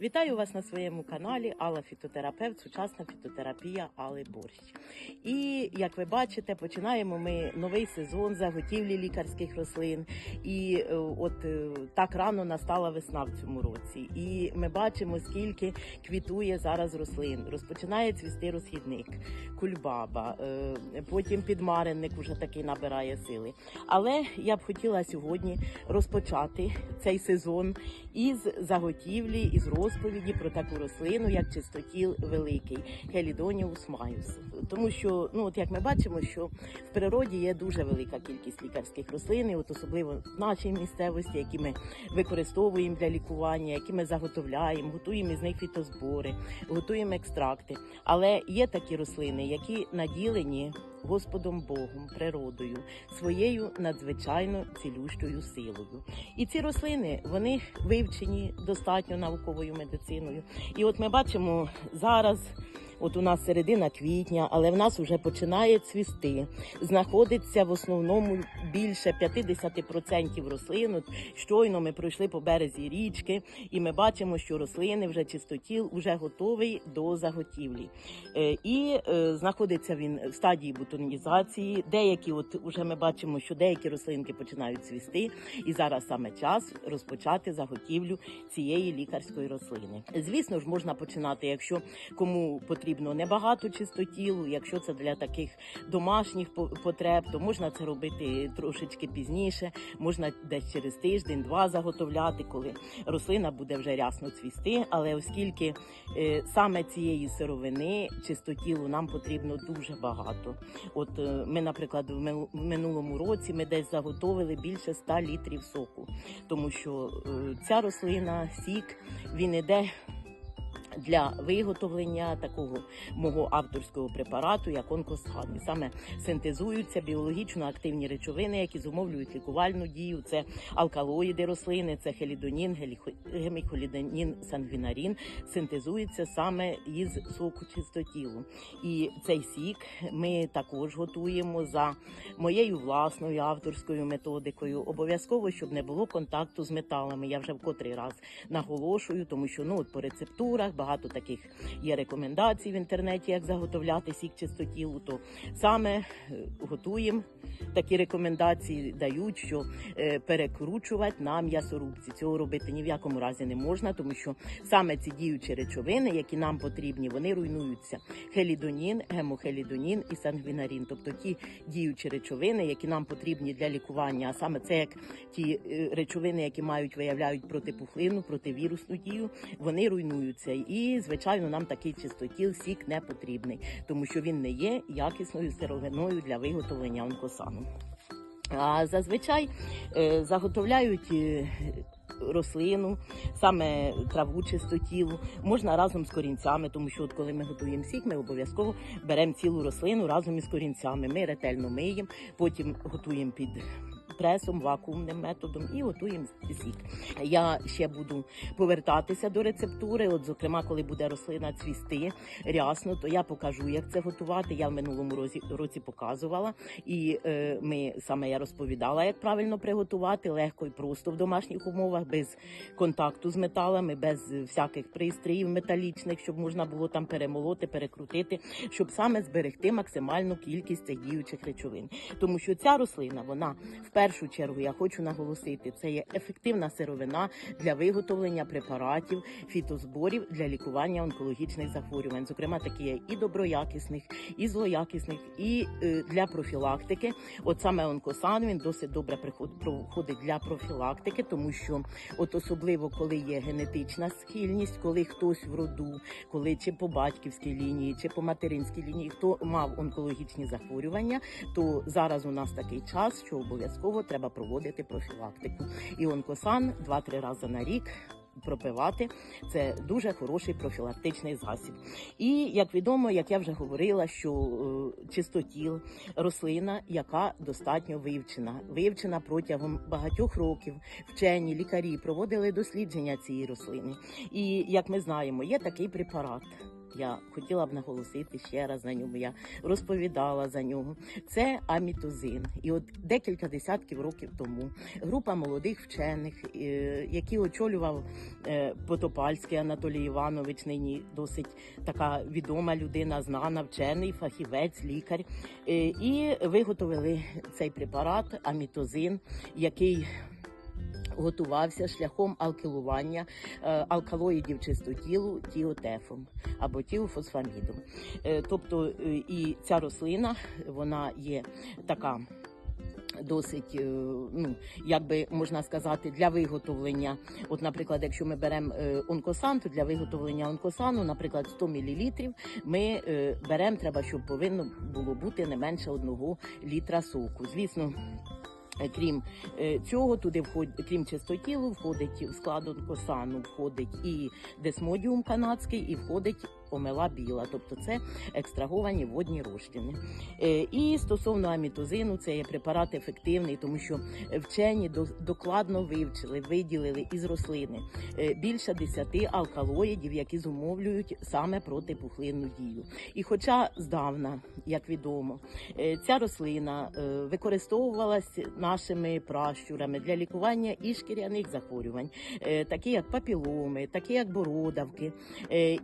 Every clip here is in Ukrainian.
Вітаю вас на своєму каналі Алла Фітотерапевт, сучасна фітотерапія Алли Борщ. І як ви бачите, починаємо ми новий сезон заготівлі лікарських рослин. І е, от е, так рано настала весна в цьому році. І ми бачимо, скільки квітує зараз рослин. Розпочинає цвісти розхідник, кульбаба, е, потім підмаренник уже такий набирає сили. Але я б хотіла сьогодні розпочати цей сезон із заготівлі, із розповіді про таку рослину, як чистотіл великий Хелідоніус майус. Тому що, ну от як ми бачимо, що в природі є дуже велика кількість лікарських рослин, і от особливо в нашій місцевості, які ми використовуємо для лікування, які ми заготовляємо, готуємо із них фітозбори, готуємо екстракти. Але є такі рослини, які наділені Господом Богом, природою, своєю надзвичайно цілющою силою. І ці рослини вони вивчені достатньо науковою медициною. І от ми бачимо зараз. От у нас середина квітня, але в нас вже починає цвісти. Знаходиться в основному більше 50% рослин. От щойно ми пройшли по березі річки, і ми бачимо, що рослини вже чистотіл вже готовий до заготівлі. Е, І е, знаходиться він в стадії бутонізації. Деякі, от уже ми бачимо, що деякі рослинки починають цвісти, і зараз саме час розпочати заготівлю цієї лікарської рослини. Звісно ж, можна починати, якщо кому потрібно небагато чистотілу, якщо це для таких домашніх по- потреб, то можна це робити трошечки пізніше, можна десь через тиждень-два заготовляти, коли рослина буде вже рясно цвісти. Але оскільки е, саме цієї сировини чистотілу нам потрібно дуже багато. От е, ми, наприклад, в минулому році ми десь заготовили більше 100 літрів соку, тому що е, ця рослина, сік, він іде для виготовлення такого мого авторського препарату, як онкосан. І саме синтезуються біологічно активні речовини, які зумовлюють лікувальну дію. Це алкалоїди рослини, це хелідонін, геміхолідонін, сангвінарін. Синтезується саме із соку чистотілу. І цей сік ми також готуємо за моєю власною авторською методикою. Обов'язково, щоб не було контакту з металами. Я вже в котрий раз наголошую, тому що ну от по рецептурах багато таких є рекомендацій в інтернеті, як заготовляти сік чистотілу. То саме е, готуємо такі рекомендації, дають, що е, перекручувати на м'ясорубці. Цього робити ні в якому разі не можна, тому що саме ці діючі речовини, які нам потрібні, вони руйнуються. Хелідонін, гемохелідонін і сангвінарін, тобто ті діючі речовини, які нам потрібні для лікування, а саме це як ті е, речовини, які мають виявляють протипухлину, противірусну дію, вони руйнуються. І звичайно, нам такий чистотіл сік не потрібний, тому що він не є якісною сировиною для виготовлення онкосану. А зазвичай е, заготовляють. е, Рослину, саме траву чистотілу, можна разом з корінцями, тому що от коли ми готуємо сік, ми обов'язково беремо цілу рослину разом із корінцями. Ми ретельно миємо, потім готуємо під пресом, вакуумним методом і готуємо сік. Я ще буду повертатися до рецептури. От, зокрема, коли буде рослина цвісти рясно, то я покажу, як це готувати. Я в минулому році, році показувала, і е, ми саме я розповідала, як правильно приготувати легко і просто в домашніх умовах, без контакту з металами, без всяких пристроїв металічних, щоб можна було там перемолоти, перекрутити, щоб саме зберегти максимальну кількість цих діючих речовин. Тому що ця рослина, вона в першу чергу, я хочу наголосити, це є ефективна сировина для виготовлення препаратів, фітозборів для лікування онкологічних захворювань. Зокрема, такі є і доброякісних, і злоякісних, і е, для профілактики. От саме онкосан він досить добре проходить для профілактики, тому що от особливо коли є генетична схильність, коли хтось в роду, коли чи по батьківській лінії, чи по материнській лінії, хто мав онкологічні захворювання, то зараз у нас такий час, що обов'язково треба проводити профілактику. І онкосан 2-3 рази на рік. Пропивати це дуже хороший профілактичний засіб. І як відомо, як я вже говорила, що е, чистотіл рослина, яка достатньо вивчена, вивчена протягом багатьох років. Вчені лікарі проводили дослідження цієї рослини. І як ми знаємо, є такий препарат. Я хотіла б наголосити ще раз на ньому. Я розповідала за нього. Це амітозин. І от декілька десятків років тому група молодих вчених, е, які очолював е, Потопальський Анатолій Іванович, нині досить така відома людина, знана, вчений, фахівець, лікар. Е, І виготовили цей препарат амітозин, який готувався шляхом алкилування е, алкалоїдів чистотілу тіотефом або тіофосфамідом. Е, Тобто е, і ця рослина вона є така. Досить, ну як би можна сказати, для виготовлення. От, наприклад, якщо ми беремо онкосан, то для виготовлення онкосану, наприклад, 100 мл, ми беремо, треба, щоб повинно було бути не менше одного літра соку. Звісно. Е, Крім е, цього, туди входить, крім чистотілу, входить в складу косану, входить і десмодіум канадський, і входить омела біла, тобто це екстраговані водні розчини. Е, І стосовно амітозину, це є препарат ефективний, тому що вчені докладно вивчили, виділили із рослини е, більше 10 алкалоїдів, які зумовлюють саме протипухлинну дію. І хоча здавна, як відомо, е, ця рослина використовувалась нашими пращурами для лікування і шкіряних захворювань, такі як папіломи, такі як бородавки.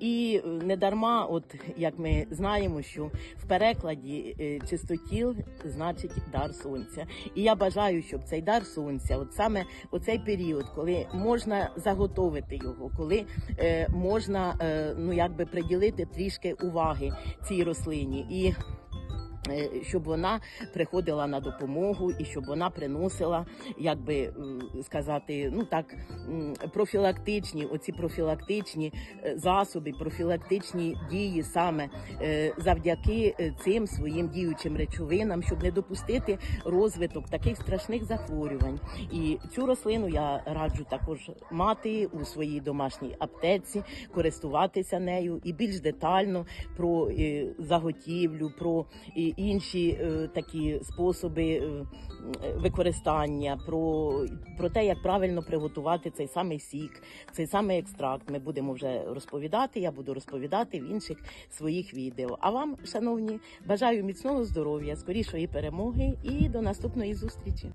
І не дарма, от як ми знаємо, що в перекладі е, чистотіл значить дар сонця. І я бажаю, щоб цей дар сонця, от саме у цей період, коли можна заготовити його, коли е, можна е, ну якби приділити трішки уваги цій рослині і. Е, Щоб вона приходила на допомогу і щоб вона приносила, як би е, сказати, ну так профілактичні, оці профілактичні е, засоби, профілактичні дії саме завдяки цим своїм діючим речовинам, щоб не допустити розвиток таких страшних захворювань. І цю рослину я раджу також мати у своїй домашній аптеці, користуватися нею і більш детально про заготівлю, про е, інші е, такі способи е, використання, про, про те, як правильно приготувати цей самий сік, цей самий екстракт. Ми будемо вже розповідати. Я буду розповідати в інших своїх відео. А вам, шановні, бажаю міцного здоров'я, скорішої перемоги і до наступної зустрічі.